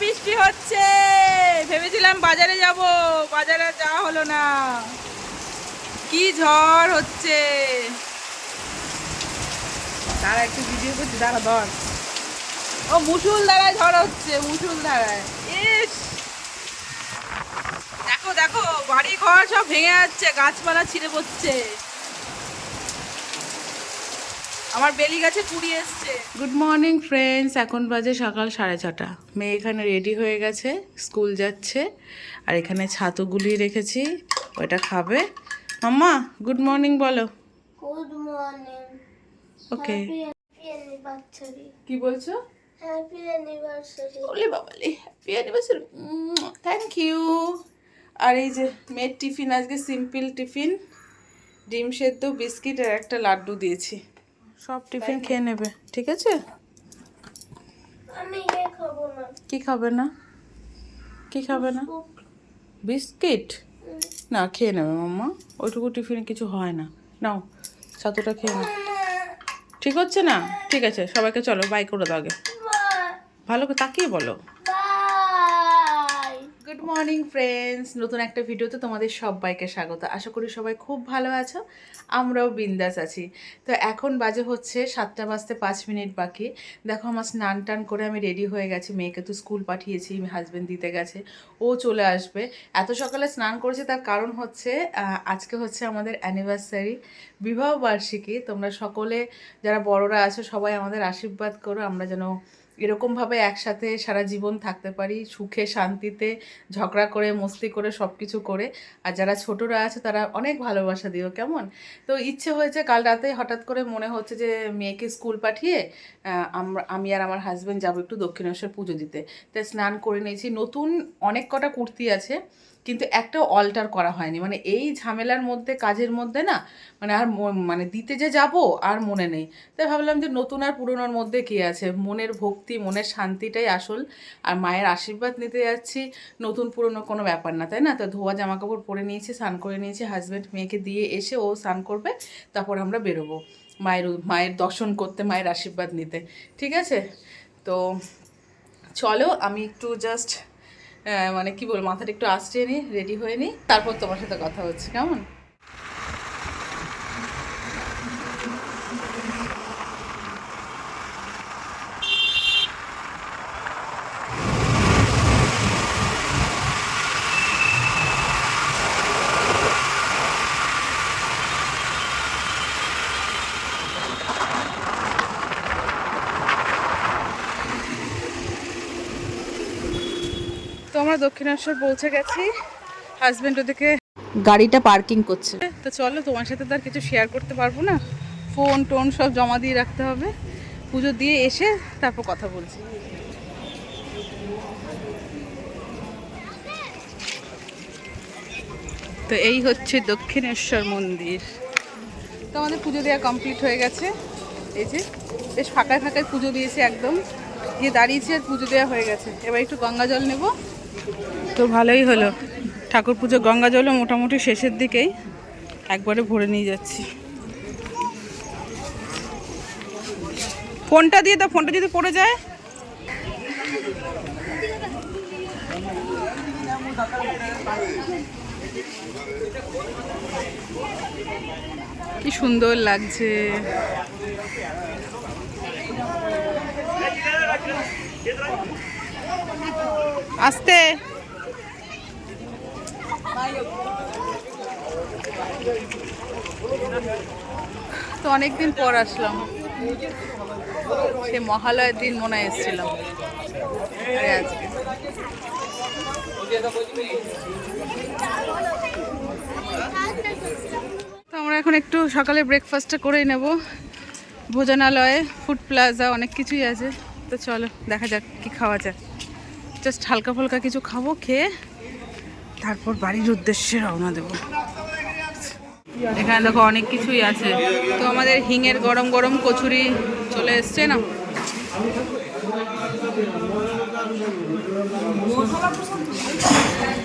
বৃষ্টি হচ্ছে। ভেবেছিলাম বাজারে যাব। বাজারে যাওয়া হলো না। কি ঝড় হচ্ছে। তারা একটু ভিডিও করছি। দাঁড়া, ধর। ও, মুসুল ধারায় ঝড় হচ্ছে, মুসুল ধারায়। ইস! দেখো দেখো বাড়ি ঘর সব ভেঙে যাচ্ছে, গাছপালা ছিঁড়ে পড়ছে। আমার বেলি গাছে কুড়ি এসছে। গুড মর্নিং ফ্রেন্ডস এখন বাজে সকাল সাড়ে ছটা। মেয়ে এখানে রেডি হয়ে গেছে স্কুল যাচ্ছে আর এখানে ছাতু গুলিয়ে রেখেছি ওটা খাবে। মাম্মা গুড মর্নিং বলো। Good morning. ওকে কি বলছো? Happy anniversary. ওলে বাবালে হ্যাপি অ্যানিভার্সারি থ্যাংক ইউ আর এই যে মেয়ের টিফিন আজকে সিম্পল টিফিন। ডিম সেদ্ধ বিস্কিট আর একটা লাড্ডু দিয়েছি। সব টিফিন খেয়ে নেবে ঠিক আছে? না। কি খাবে না? কি খাবে না? বিস্কিট। না খেয়ে নেবে মাম্মা। ওইটুকু টিফিনে কিছু হয় না। নাও ছাতুটা খেয়ে নাও। ঠিক হচ্ছে না? ঠিক আছে সবাইকে চলো বাই করে দাও আগে। ভালো করে তাকিয়ে বলো। মর্নিং ফ্রেন্ডস নতুন একটা ভিডিওতে তোমাদের সবাইকে স্বাগত। আশা করি সবাই খুব ভালো আছো। আমরাও বিন্দাস আছি। তো এখন বাজে হচ্ছে সাতটা বাজতে পাঁচ মিনিট বাকি। দেখো আমার স্নান টান করে আমি রেডি হয়ে গেছি। মেয়েকে তো স্কুল পাঠিয়েছি হাজব্যান্ড দিতে গেছে। ও চলে আসবে। এত সকালে স্নান করেছে, তার কারণ হচ্ছে আজকে হচ্ছে আমাদের অ্যানিভার্সারি বিবাহ বার্ষিকী। তোমরা সকলে যারা বড়রা আছো, সবাই আমাদের আশীর্বাদ করো। আমরা যেন এরকমভাবে একসাথে সারা জীবন থাকতে পারি, সুখে, শান্তিতে, ঝগড়া করে, মস্তি করে সব কিছু করে। আর যারা ছোটরা আছে তারা অনেক ভালোবাসা দিও, কেমন? তো ইচ্ছে হয়েছে কাল রাতে হঠাৎ করে মনে হচ্ছে যে মেয়েকে স্কুল পাঠিয়ে আমি আর আমার হাজব্যান্ড যাব একটু দক্ষিণেশ্বর পুজো দিতে। তাই স্নান করে নিয়েছি। নতুন অনেক কটা কুর্তি আছে। কিন্তু একটা অল্টার করা হয়নি। মানে এই ঝামেলার মধ্যে, কাজের মধ্যে না মানে আর মানে দিতে যে যাব আর মনে নেই। তাই ভাবলাম যে নতুন আর পুরনোর মধ্যে কী আছে? মনের ভক্তি, মনের শান্তিটাই আসল। আর মায়ের আশীর্বাদ নিতে যাচ্ছি। নতুন, পুরনো কোনো ব্যাপার না, তাই না? তো ধোয়া জামা কাপড় পরে নিয়েছি, স্নান করে নিয়েছি হাজব্যান্ড মেয়েকে দিয়ে এসে ও স্নান করবে, তারপর আমরা বেরোবো। মায়ের মায়ের দর্শন করতে, মায়ের আশীর্বাদ নিতে। ঠিক আছে? তো চলো, আমি একটু জাস্ট মানে কি বলব, মাথাটা একটু আসছে নি রেডি হয়ে নি। তারপর তোমার সাথে কথা হচ্ছে, কেমন? আমরা দক্ষিণেশ্বর পৌঁছে গেছি। হাজব্যান্ড ওদিকে গাড়িটা পার্কিং করছে। তো চলো তোমার সাথে তো আর কিছু শেয়ার করতে পারব না। ফোন টোন সব জমা দিয়ে রাখতে হবে। পুজো দিয়ে এসে তারপর কথা বলছি। তো এই হচ্ছে দক্ষিণেশ্বর মন্দির। তো আমাদের পুজো দেওয়া কমপ্লিট হয়ে গেছে। এই যে বেশ ফাঁকায় ফাঁকায় পুজো দিয়েছে একদম। গিয়ে দাঁড়িয়েছি আর পুজো দেওয়া হয়ে গেছে। এবার একটু গঙ্গা জল নেব। তো ভালোই হলো। ঠাকুর পুজো, গঙ্গা জলও মোটামুটি শেষের দিকেই একবারে ভরে নিয়ে যাচ্ছি। ফোনটা দিয়ে দাও, ফোনটা যদি পড়ে যায়। কি সুন্দর লাগছে। আসতে। তো অনেকদিন পর আসলাম। সে মহালয়ের দিন মনে এসেছিলাম। তো আমরা এখন একটু সকালে ব্রেকফাস্টটা করেই নেব। ভোজনালয়ে ফুড প্লাজা অনেক কিছুই আছে। তো চলো, দেখা যাক কি খাওয়া যায়। জাস্ট হালকা ফালকা কিছু খাব, খেয়ে তারপর বাড়ির উদ্দেশ্যে রওনা দেবো। এখানে দেখো অনেক কিছুই আছে। তো আমাদের হিঙের গরম গরম কচুরি চলে এসছে না?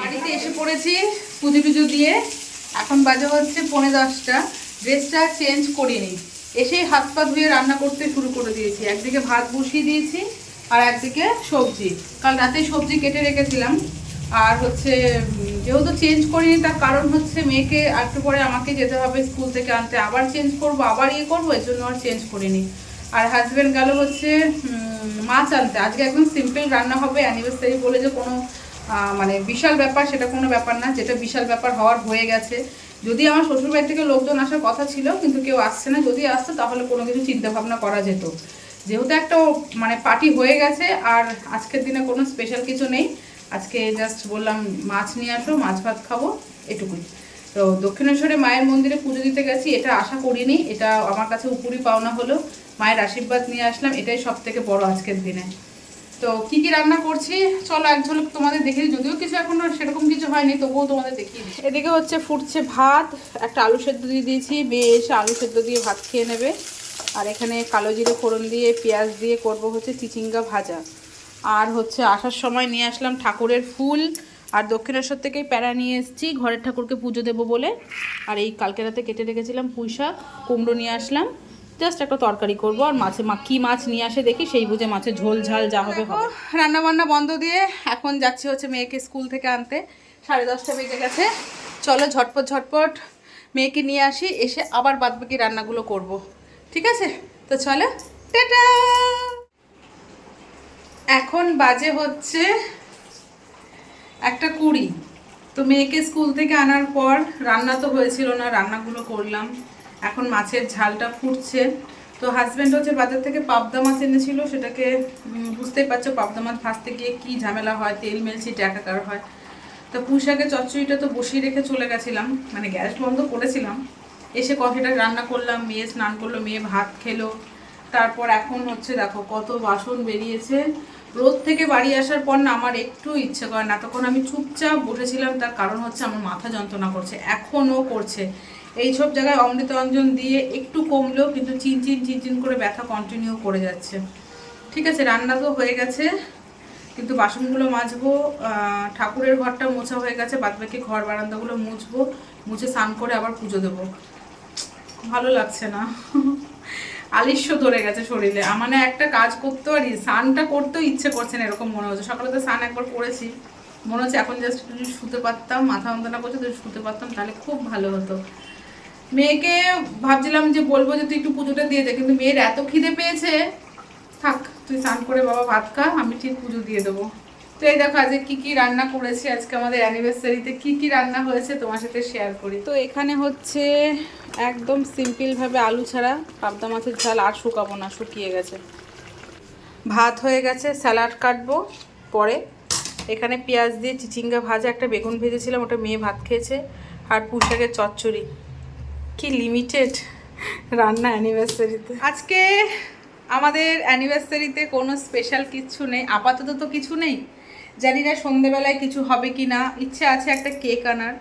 বাড়িতে এসে পড়েছি পুজো টুজো দিয়ে। এখন বাজে হচ্ছে পৌনে দশটা। ড্রেসটা চেঞ্জ করিনি। এসেই হাত পা ধুয়ে রান্না করতে শুরু করে দিয়েছি। একদিকে ভাত বসিয়ে দিয়েছি আর একদিকে সবজি। কাল রাতেই সবজি কেটে রেখেছিলাম। আর হচ্ছে যেহেতু চেঞ্জ করিনি, তার কারণ হচ্ছে মেয়েকে একটু পরে আমাকে যেতে হবে স্কুল থেকে আনতে। আবার চেঞ্জ করব, আবার ইয়ে করব, এর জন্য আর চেঞ্জ করিনি। আর হাজব্যান্ড গেল হচ্ছে মাছ আনতে। আজকে একদম সিম্পল রান্না হবে অ্যানিভার্সারি বলে যে কোনো মানে বিশাল ব্যাপার, সেটা কোনো ব্যাপার না। যেটা বিশাল ব্যাপার হওয়ার হয়ে গেছে। যদি আমার শ্বশুরবাড়ি থেকে লোকজন আসার কথা ছিল, কিন্তু কেউ আসছে না। যদি আসতো, তাহলে কোনো কিছু চিন্তা ভাবনা করা যেত। যেহেতু একটা মানে পার্টি হয়ে গেছে, আর আজকের দিনে কোনো স্পেশাল কিছু নেই। আজকে জাস্ট বললাম মাছ নিয়ে আসো, মাছ ভাত খাব, এটুকুই। তো দক্ষিণেশ্বরে মায়ের মন্দিরে পুজো দিতে গেছি, এটা আশা করিনি, এটা আমার কাছে উপরি পাওনা হলো। মায়ের আশীর্বাদ নিয়ে আসলাম, এটাই সব থেকে বড় আজকের দিনে। তো কি কি রান্না করছি? চলো এক ঝলক তোমাদের দেখে। যদিও কিছু এখনও সেরকম কিছু হয়নি, তবুও তোমাদের দেখিয়ে এদিকে হচ্ছে ফুটছে ভাত, একটা আলু সেদ্ধ দিয়ে দিয়েছি এসে আলু সেদ্ধ দিয়ে ভাত খেয়ে নেবে। আর এখানে কালো জিরে ফোড়ন দিয়ে, পেঁয়াজ দিয়ে করব হচ্ছে চিচিঙ্গা ভাজা। আর হচ্ছে আসার সময় নিয়ে আসলাম ঠাকুরের ফুল। আর দক্ষিণেশ্বর থেকেই প্যারা নিয়ে এসেছি, ঘরের ঠাকুরকে পুজো দেবো বলে। আর এই কালকে রাতে কেটে রেখেছিলাম পুঁই শাক, কুমড়ো নিয়ে আসলাম। জাস্ট একটা তরকারি করব, আর মাছে মা কী মাছ নিয়ে আসে দেখি, সেই বুঝে মাছের ঝোল ঝাল যা হবে রান্না বান্না বন্ধ দিয়ে এখন যাচ্ছি হচ্ছে মেয়েকে স্কুল থেকে আনতে। সাড়ে দশটা বেজে গেছে। চলো ঝটপট ঝটপট মেয়েকে নিয়ে আসি, এসে আবার বাদবাকি রান্নাগুলো করব। ঠিক আছে? তো চলো এখন বাজে হচ্ছে একটা কুড়ি। তো মেয়েকে স্কুল থেকে আনার পর রান্না তো হয়েছিল না, রান্নাগুলো করলাম। এখন মাছের ঝালটা ফুটছে। তো হাজব্যান্ড হচ্ছে বাজার থেকে পাবদা মাছ এনেছিল, সেটাকে বুঝতেই পারছ পাবদা মাছ ভাজতে গিয়ে কী ঝামেলা হয়, তেল মেলছি টাকাকার হয়। তো পুঁশাকে চচ্চড়িটা তো বসিয়ে রেখে চলে গেছিলাম মানে গ্যাস বন্ধ করেছিলাম। এসে কফিটা রান্না করলাম, মেয়ে স্নান করল, মেয়ে ভাত খেলো। তারপর এখন হচ্ছে দেখো কত বাসন বেরিয়েছে। রোদ থেকে বাড়ি আসার পর না আমার একটু ইচ্ছে করে না। তখন আমি চুপচাপ বসেছিলাম, তার কারণ হচ্ছে আমার মাথা যন্ত্রণা করছে। এখনও করছে। এই সব জায়গায় অমৃতাঞ্জন দিয়ে একটু কমলেও কিন্তু চিন চিন চিন চিন করে ব্যথা কন্টিনিউ করে যাচ্ছে। ঠিক আছে, রান্না তো হয়ে গেছে, কিন্তু বাসনগুলো মাজবো ঠাকুরের ঘরটা মোছা হয়ে গেছে, বাদবাকি ঘর বারান্দাগুলো মুছবো, মুছে স্নান করে আবার পুজো দেবো। লাগছে না। আলিস্য ধরে গেছে শরীরে। আমার মানে একটা কাজ করতে পারি স্নানটা করতেও ইচ্ছে করছে না এরকম মনে হচ্ছে। সকালে তো স্নান একবার করেছি। মনে হচ্ছে এখন জাস্ট যদি শুতে পারতাম, মাথা যন্ত্রণা করছে, যদি শুতে পারতাম, তাহলে খুব ভালো হতো। মেয়েকে ভাবছিলাম যে বলব যে, তুই একটু পুজোটা দিয়ে দে। কিন্তু মেয়ের এত খিদে পেয়েছে। থাক, তুই স্নান করে বাবা ভাত খা, আমি ঠিক পুজো দিয়ে দেবো। তো এই দেখো, আজকে কি কি রান্না করেছি, আজকে আমাদের অ্যানিভার্সারিতে কি কি রান্না হয়েছে তোমার সাথে শেয়ার করি। তো এখানে হচ্ছে একদম সিম্পলভাবে আলু ছাড়া, পাবদা মাছের ঝাল আর শুকাবো না, শুকিয়ে গেছে। ভাত হয়ে গেছে স্যালাড কাটবো পরে। এখানে পেঁয়াজ দিয়ে চিচিঙ্গা ভাজা, একটা বেগুন ভেজেছিলাম, ওটা মেয়ে ভাত খেয়েছে, আর পুঁশাকের চচ্চড়ি। কি লিমিটেড রান্না অ্যানিভার্সারিতে আজকে আমাদের অ্যানিভার্সারিতে কোনো স্পেশাল কিছু নেই, আপাতত তো কিছু নেই। জানি না সন্ধেবেলায় কিছু হবে কি না। ইচ্ছে আছে একটা কেক আনার।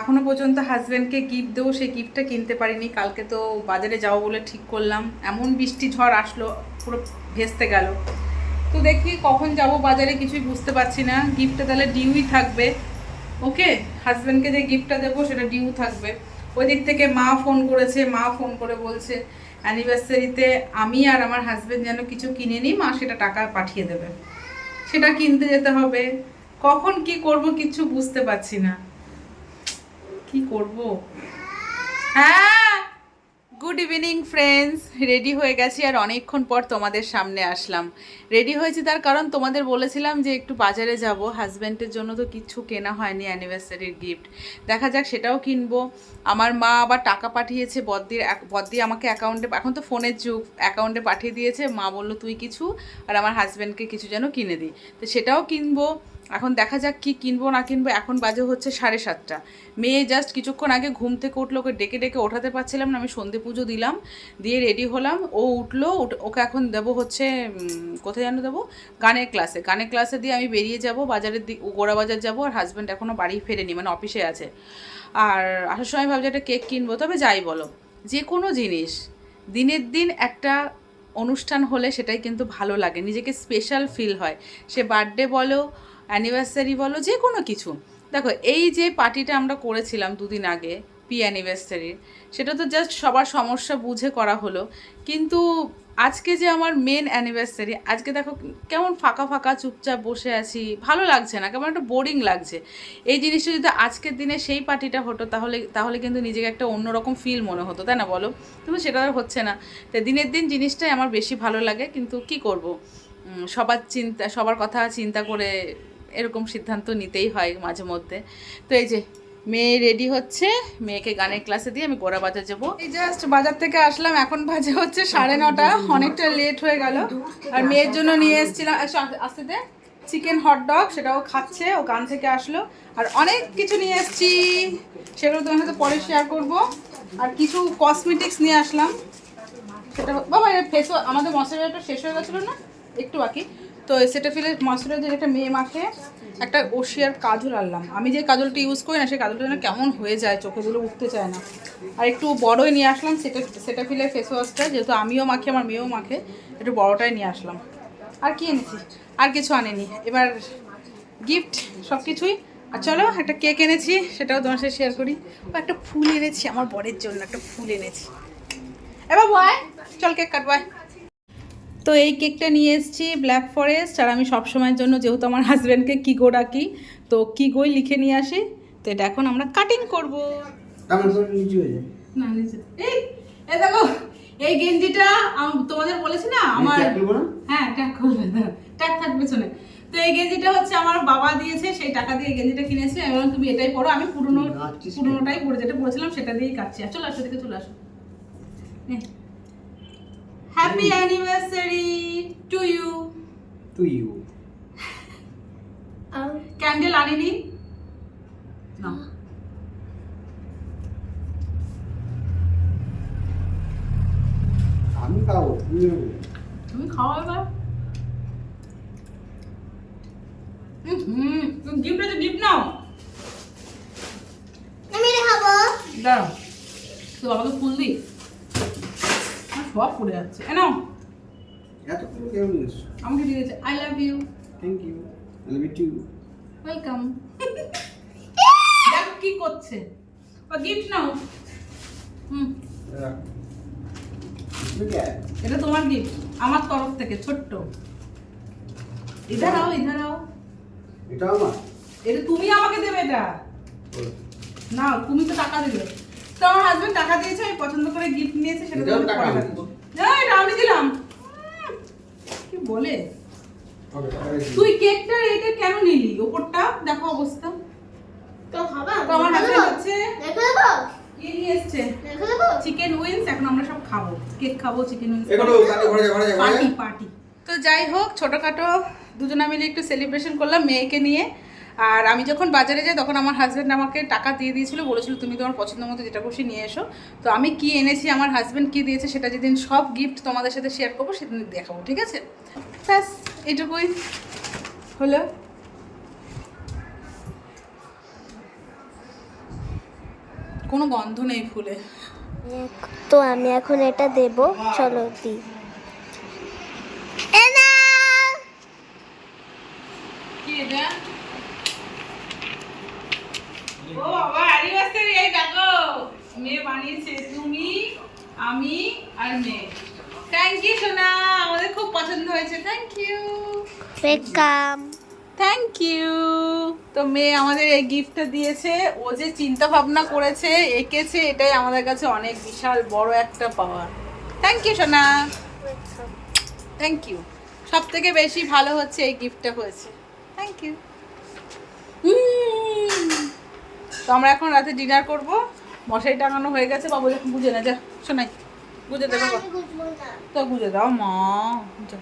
এখনও পর্যন্ত হাজব্যান্ডকে গিফট দেবো, সেই গিফটটা কিনতে পারিনি। কালকে তো বাজারে যাব বলে ঠিক করলাম। এমন বৃষ্টি ঝড় আসলো, পুরো ভেস্তে গেল। তো দেখি কখন যাব বাজারে, কিছুই বুঝতে পারছি না। গিফটটা তাহলে ডিউই থাকবে। ওকে, হাজব্যান্ডকে যে গিফটটা দেবো, সেটা ডিউ থাকবে। ওই দিক থেকে মা ফোন করেছে, মা ফোন করে বলছে অ্যানিভার্সারিতে আমি আর আমার হাজব্যান্ড যেন কিছু কিনে নিই, মা সেটা টাকা পাঠিয়ে দেবে। সেটা কিনতে যেতে হবে। কখন কি করব কিছু বুঝতে পারছি না। কি করব? হ্যাঁ? গুড ইভিনিং ফ্রেন্ডস রেডি হয়ে গেছি আর অনেকক্ষণ পর তোমাদের সামনে আসলাম। রেডি হয়েছি তার কারণ তোমাদের বলেছিলাম যে একটু বাজারে যাব। হাজব্যান্ডের জন্য তো কিছু কেনা হয়নি অ্যানিভার্সারির গিফট দেখা যাক সেটাও কিনবো। আমার মা আবার টাকা পাঠিয়েছে বদ্দির বদ্দি আমাকে অ্যাকাউন্টে এখন তো ফোনের যুগ। অ্যাকাউন্টে পাঠিয়ে দিয়েছে। মা বলল, তুই কিছু? আর আমার হাজব্যান্ডকে কিছু যেন কিনে দিই। তো সেটাও কিনবো। এখন দেখা যাক কি কিনবো, না কিনবো। এখন বাজে হচ্ছে সাড়ে সাতটা। মেয়ে জাস্ট কিছুক্ষণ আগে ঘুম থেকে উঠল, ওকে ডেকে ডেকে ওঠাতে পারছিলাম না, আমি সন্ধে পুজো দিলাম, দিয়ে রেডি হলাম। ও উঠল, উঠ- ওকে এখন দেবো হচ্ছে কোথায় যেন দেবো? গানের ক্লাসে গানের ক্লাসে দিয়ে আমি বেরিয়ে যাব, বাজারের দিক গোড়া বাজার যাব, আর হাজব্যান্ড এখনও বাড়ি ফেরেনি মানে অফিসে আছে। আর আসার সময় ভাবছি একটা কেক কিনবো, তবে যাই বলো, যে কোনো জিনিস, দিনের দিন একটা অনুষ্ঠান হলে সেটাই কিন্তু ভালো লাগে, নিজেকে স্পেশাল ফিল হয়। সে বার্থডে বলো অ্যানিভার্সারি বলো যে কোনো কিছু। দেখো, এই যে পার্টিটা আমরা করেছিলাম দুদিন আগে পি অ্যানিভার্সারির সেটা তো জাস্ট সবার সমস্যা বুঝে করা হলো। কিন্তু আজকে যে আমার মেন অ্যানিভার্সারি আজকে দেখো কেমন ফাঁকা ফাঁকা চুপচাপ বসে আছি, ভালো লাগছে না, কেমন একটা বোরিং লাগছে। এই জিনিসটা যদি আজকের দিনে সেই পার্টিটা হতো, তাহলে তাহলে কিন্তু নিজেকে একটা অন্যরকম ফিল মনে হতো, তাই না বলো? কিন্তু সেটা আর হচ্ছে না। তো দিনের দিন জিনিসটাই আমার বেশি ভালো লাগে, কিন্তু কি করব? সবার চিন্তা, সবার কথা চিন্তা করে এরকম সিদ্ধান্ত নিতেই হয় মাঝে মধ্যে। তো এই যে মেয়ে রেডি হচ্ছে মেয়েকে গানের ক্লাসে দিয়ে আমি গোড়া বাজার যাব। এই জাস্ট বাজার থেকে আসলাম এখন বাজে হচ্ছে সাড়ে নটা অনেকটা লেট হয়ে গেল। আর মেয়ের জন্য নিয়ে এসেছিলাম এসো, আস্তে- দে চিকেন হট ডগ সেটাও খাচ্ছে ও গান থেকে আসলো। আর অনেক কিছু নিয়ে এসেছি সেগুলো তোমার সাথে পরে শেয়ার করব। আর কিছু কসমেটিক্স নিয়ে আসলাম। সেটা বাবা এটা ফেস আমাদের মশলাটা শেষ হয়ে গেছিল না? একটু বাকি। তো সেটা ফেলে মশলাইজার একটা মেয়ে মাখে, একটা ওশিয়ার কাজল আনলাম। আমি যে কাজলটা ইউজ করি না, সেই কাজলটা যেন কেমন হয়ে যায়, চোখে দিলে উঠতে চায় না। আর একটু বড়ই নিয়ে আসলাম, সেটা সেটা ফিলে ফেস ওয়াশটা যেহেতু আমিও মাখি, আমার মেয়েও মাখে, একটু বড়টাই নিয়ে আসলাম। আর কি এনেছি? আর কিছু আনেনি। এবার গিফট সব কিছুই আর চলো, একটা কেক এনেছি, সেটাও তোমার সাথে শেয়ার করি। ও, একটা ফুল এনেছি, আমার বরের জন্য একটা ফুল এনেছি। এবার বয়, চল কেক কাটবাই তো এই কেকটা নিয়ে এসেছি ব্ল্যাক ফরেস্ট আর আমি সব সময়ের জন্য যেহেতু আমার হাজব্যান্ডকে কি গো ডাকি তো কিগোই লিখে নিয়ে আসি। তো এটা এখন আমরা কাটিং করব। হয়ে না নিচে। এই এই দেখো এই গেঞ্জিটা তোমাদের বলেছি না আমার হ্যাঁ ট্যাগ করবে ট্যাগ থাকবে পেছনে। তো এই গেঞ্জিটা হচ্ছে আমার বাবা দিয়েছে সেই টাকা দিয়ে গেঞ্জিটা কিনেছি আমি বললাম তুমি এটাই পরো আমি পুরনো? পুরনোটাই পরে যেটা পরেছিলাম সেটা দিয়েই কাটছি। আর চলো আসো দিকে চলে আসো। হ্যাপি অ্যানিভার্সারি টু ইউ তুই আর ক্যান্ডেল আনিনি? না আমি খাব তুমি তুমি খাওয়া এবার। হুম তুমি গিফট আছে গিফট নাও। আমি খাব। দাঁড়াও তো বাবাকে ফুল দিই সব পড়ে যাচ্ছে। এ নাও। এত করে কেউ নিয়ে এসছো আমাকে দিয়ে দিয়েছে I love you thank you I love you too welcome দেখো কি করছে। ও গিফট নাও। হুম। এটা তোমার গিফট আমার তরফ থেকে ছোট্ট। ইধার আও এটা আমার। এটা তুমি আমাকে দেবে এটা। না তুমি তো টাকা দিলে। তো আমার হাজবেন্ড টাকা দিয়েছে আমি পছন্দ করে গিফট নিয়েছে সেটা তোমাকে টাকা না এটা আমি দিলাম। কি বলে? তুই কেকটা এটা কেন নিলি? ওপরটা? দেখো অবস্থা। তো খাবা তো আমার হাজবেন্ড হচ্ছে দেখে দেবো? নিয়ে এসছে। দেখে চিকেন উইংস এখন আমরা সব খাব। কেক খাব চিকেন উইংস এগুলো তাহলে ঘরে ঘরে পার্টি পার্টি তো যাই হোক ছোটখাটো দুজনা মিলে একটু সেলিব্রেশন করলাম মেয়েকে নিয়ে। আর আমি যখন বাজারে যাই তখন আমার হাজব্যান্ড আমাকে টাকা দিয়ে দিয়েছিল বলেছিল তুমি তোমার পছন্দ মতো যেটা খুশি নিয়ে এসো। তো আমি কি এনেছি আমার হাজব্যান্ড কি দিয়েছে সেটা যেদিন সব গিফট তোমাদের সাথে শেয়ার করব সেদিন দেখাবো ঠিক আছে? ব্যাস এটুকুই হলো। কোনো গন্ধ নেই ফুলে। তো আমি এখন এটা দেব চলো দি। কি এটা? ও বাবা অ্যানিভার্সারি এই দেখো মেয়ে বানিয়েছে তুমি আমি আর মেয়ে। থ্যাংক ইউ সোনা আমাদের খুব পছন্দ হয়েছে। Thank you welcome thank you তো মেয়ে আমাদের এই গিফটটা দিয়েছে। ও যে চিন্তা ভাবনা করেছে এঁকেছে এটাই আমাদের কাছে অনেক বিশাল বড় একটা পাওয়ার থ্যাংক ইউ সোনা। থ্যাংক ইউ সব থেকে বেশি ভালো হচ্ছে এই গিফটটা হয়েছে। থ্যাংক ইউ তো আমরা এখন রাতে ডিনার করব। মশারি টাঙানো হয়ে গেছে বাবু যখন বুঝে না যা শোনাই বুঝে দেবো তো বুঝে দাও মা যা।